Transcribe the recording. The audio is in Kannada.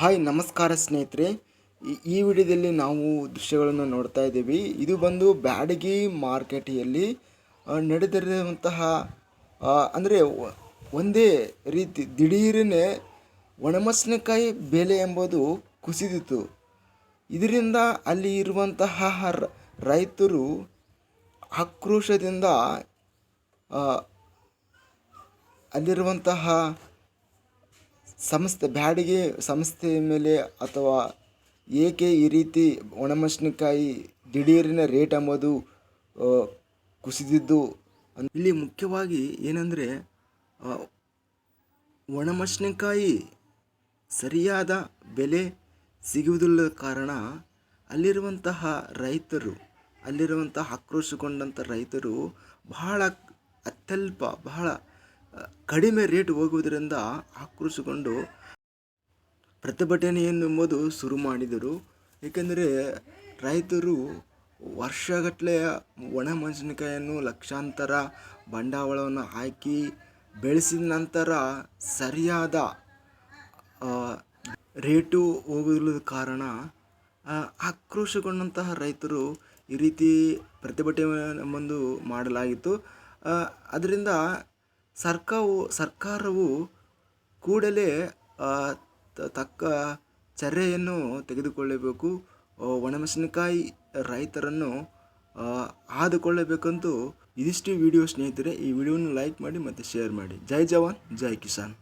ಹಾಯ್, ನಮಸ್ಕಾರ ಸ್ನೇಹಿತರೆ. ಈ- ವಿಡಿಯೋದಲ್ಲಿ ನಾವು ದೃಶ್ಯಗಳನ್ನು ನೋಡ್ತಾ ಇದ್ದೀವಿ. ಇದು ಬಂದು ಬ್ಯಾಡಗಿ ಮಾರ್ಕೆಟಿಯಲ್ಲಿ ನಡೆದಿರುವಂತಹ ಅಂದರೆ ಒಂದೇ ರೀತಿ ದಿಢೀರನೆ ಒಣಮೆಣಸಿನಕಾಯಿ ಬೆಲೆ ಎಂಬುದು ಕುಸಿದಿತ್ತು. ಇದರಿಂದ ಅಲ್ಲಿ ಇರುವಂತಹ ರೈತರು ಆಕ್ರೋಶದಿಂದ ಅಲ್ಲಿರುವಂತಹ ಸಂಸ್ಥೆ, ಬ್ಯಾಡಿಗೆ ಸಂಸ್ಥೆಯ ಮೇಲೆ ಅಥವಾ ಏಕೆ ಈ ರೀತಿ ಒಣಮೆಣಸಿನಕಾಯಿ ದಿಢೀರಿನ ರೇಟ್ ಅಂಬೋದು ಕುಸಿದಿದ್ದು? ಇಲ್ಲಿ ಮುಖ್ಯವಾಗಿ ಏನಂದರೆ ಒಣಮೆಣಸಿನಕಾಯಿ ಸರಿಯಾದ ಬೆಲೆ ಸಿಗುವುದಿಲ್ಲದ ಕಾರಣ ಅಲ್ಲಿರುವಂತಹ ರೈತರು, ಅಲ್ಲಿರುವಂತಹ ಆಕ್ರೋಶಗೊಂಡಂಥ ರೈತರು ಬಹಳ ಅತ್ಯಲ್ಪ, ಬಹಳ ಕಡಿಮೆ ರೇಟ್ ಹೋಗುವುದರಿಂದ ಆಕ್ರೋಶಗೊಂಡು ಪ್ರತಿಭಟನೆಯನ್ನು ಎಂಬುದು ಶುರು ಮಾಡಿದರು. ಏಕೆಂದರೆ ರೈತರು ವರ್ಷಗಟ್ಟಲೆ ಒಣ ಮೆಣಸಿನಕಾಯನ್ನು ಲಕ್ಷಾಂತರ ಬಂಡವಾಳವನ್ನು ಹಾಕಿ ಬೆಳೆಸಿದ ನಂತರ ಸರಿಯಾದ ರೇಟು ಹೋಗಲು ಕಾರಣ ಆಕ್ರೋಶಗೊಂಡಂತಹ ರೈತರು ಈ ರೀತಿ ಪ್ರತಿಭಟನೆ ಮುಂದು ಮಾಡಲಾಗಿತ್ತು. ಅದರಿಂದ ಸರ್ಕಾರವು ಸರ್ಕಾರವು ಕೂಡಲೇ ತಕ್ಕ ಚರ್ಯೆಯನ್ನು ತೆಗೆದುಕೊಳ್ಳಬೇಕು. ಒಣಮೆಣಸಿನಕಾಯಿ ರೈತರನ್ನು ಆದುಕೊಳ್ಳಬೇಕಂತೂ ಇದಿಷ್ಟು ವಿಡಿಯೋ ಸ್ನೇಹಿತರೆ. ಈ ವಿಡಿಯೋನ ಲೈಕ್ ಮಾಡಿ ಮತ್ತು ಶೇರ್ ಮಾಡಿ. ಜೈ ಜವಾನ್, ಜೈ ಕಿಸಾನ್.